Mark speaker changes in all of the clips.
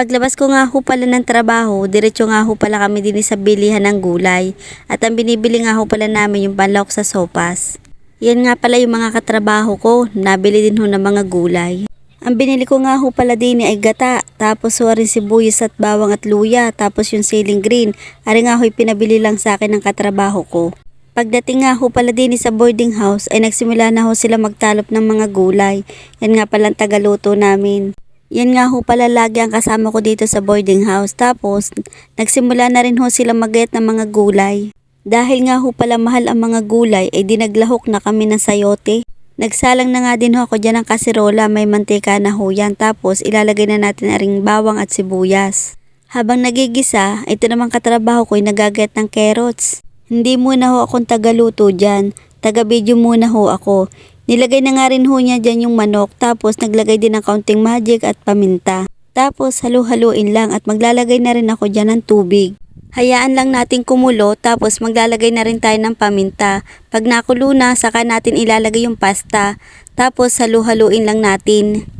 Speaker 1: Paglabas ko nga ho pala ng trabaho, diretso nga ho pala kami din sa bilihan ng gulay. At ang binibili nga ho pala namin yung panlok sa sopas. Yan nga pala yung mga katrabaho ko, nabili din ho ng mga gulay. Ang binili ko nga ho pala din ay gata, tapos ho rin sibuyas at bawang at luya, tapos yung ceiling green. Ari nga ho'y pinabili lang sa akin ng katrabaho ko. Pagdating nga ho pala din sa boarding house ay nagsimula na ho sila magtalop ng mga gulay. Yan nga palang tagaluto namin. Yan nga ho pala lagi ang kasama ko dito sa boarding house. Tapos, nagsimula na rin ho sila magayat ng mga gulay. Dahil nga ho pala mahal ang mga gulay ay dinaglahok na kami ng sayote. Nagsalang na nga din ho ako dyan ng kaserola, may mantika na ho yan. Tapos ilalagay na natin na ring bawang at sibuyas. Habang nagigisa, ito naman katrabaho ko ay nagagayat ng carrots. Hindi muna ho akong tagaluto dyan. Taga-video muna ho ako. Nilagay na nga rin ho niya dyan yung manok. Tapos naglagay din ng kaunting magic at paminta. Tapos halu-haluin lang at maglalagay na rin ako dyan ng tubig. Hayaan lang natin kumulo tapos maglalagay na rin tayo ng paminta. Pag nakulo na, saka natin ilalagay yung pasta. Tapos halu-haluin lang natin.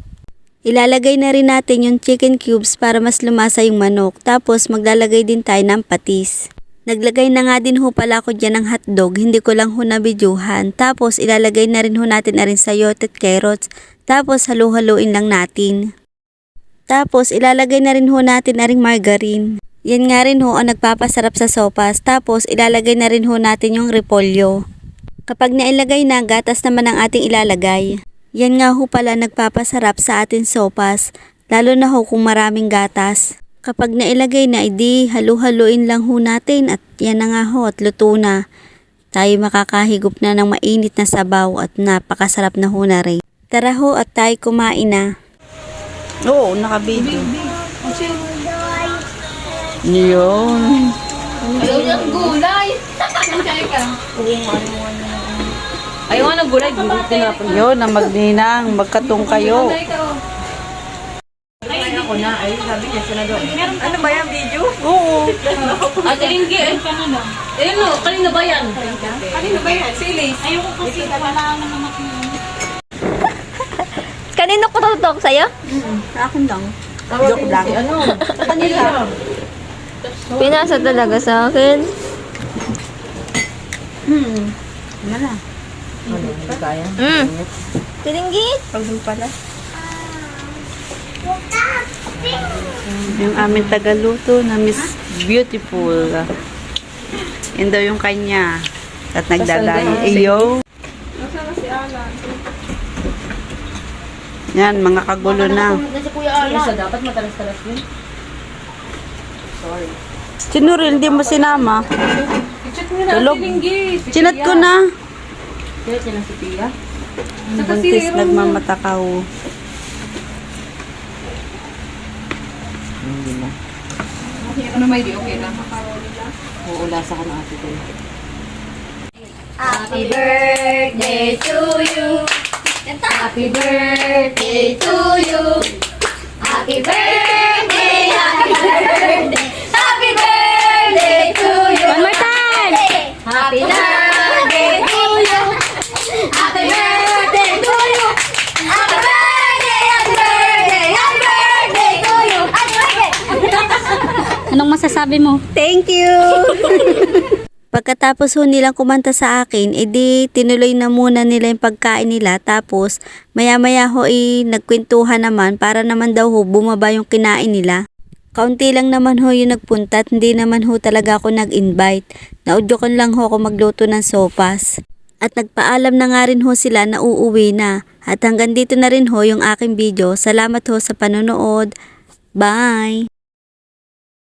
Speaker 1: Ilalagay na rin natin yung chicken cubes para mas lumasa yung manok. Tapos maglalagay din tayo ng patis. Naglagay na nga din ho pala ako dyan ng hotdog, hindi ko lang ho nabidyuhan. Tapos ilalagay na rin ho natin na rin sayote at carrots. Tapos halu-haluin lang natin. Tapos ilalagay na rin ho natin na ring margarine. Yan nga rin ho ang nagpapasarap sa sopas. Tapos ilalagay na rin ho natin yung repolyo. Kapag nailagay na, gatas naman ang ating ilalagay. Yan nga ho pala nagpapasarap sa ating sopas, lalo na ho kung maraming gatas. Kapag nailagay na, edi halu-haluin lang ho natin at yan na nga ho at luto na. Tayo makakahigop na ng mainit na sabaw at napakasarap na ho na rin. Tara ho at tayo kumain na.
Speaker 2: Oo, nakabidyo. Yun.
Speaker 3: Ayaw niyang gulay. Ayaw nga ng gulay. Tinapon.
Speaker 2: Yun, na magninang, magkatong kayo.
Speaker 3: Gulay ka oh.
Speaker 2: Ano ba yung video? Oo.
Speaker 3: Ate Linggi eh. Eh no, kanina ba yan? Kanina ba yan? Silis. Ayaw ko kasi wala na naman
Speaker 1: Kanino ko tutok sa'yo?
Speaker 2: Sa akin lang. Joke lang.
Speaker 3: Ano?
Speaker 2: Kanila.
Speaker 1: Pinasa talaga sa akin.
Speaker 2: Hmm. Ano na?
Speaker 1: Mm. Tilinggit.
Speaker 2: Pag doon pala. Yung aming tagaluto na Miss Beautiful. Yan daw yung kanya. At nagdadayo. Iyo. Yan, mga kagulo na.
Speaker 3: Isa dapat matalas-talas yun.
Speaker 2: Sinuril, hindi mo sinama. Tulog. Chinat
Speaker 3: Pia.
Speaker 2: ko na.
Speaker 3: Kaya siya na si Pia. Aaron.
Speaker 2: nagmamatakaw.
Speaker 3: Ano may di okay lang? Oo, lasa ka na ate ko.
Speaker 4: Happy birthday to you. Happy birthday to you. Happy birthday, happy birthday, happy birthday to you. One more time. Happy birthday to you. Happy birthday to you. Happy birthday, happy birthday, happy birthday to you. Happy birthday.
Speaker 1: Anong masasabi mo? Thank you! Pagkatapos ho nilang kumanta sa akin, edi tinuloy na muna nila yung pagkain nila tapos maya maya ho eh, nagkwentuhan naman para naman daw ho bumaba yung kinain nila. Kaunti lang naman ho yung nagpunta at hindi naman ho talaga ako nag-invite. Naudyokan lang ho ako magluto ng sopas. At nagpaalam na nga rin ho sila na uuwi na. At hanggang dito na rin ho yung aking video. Salamat ho sa panonood. Bye!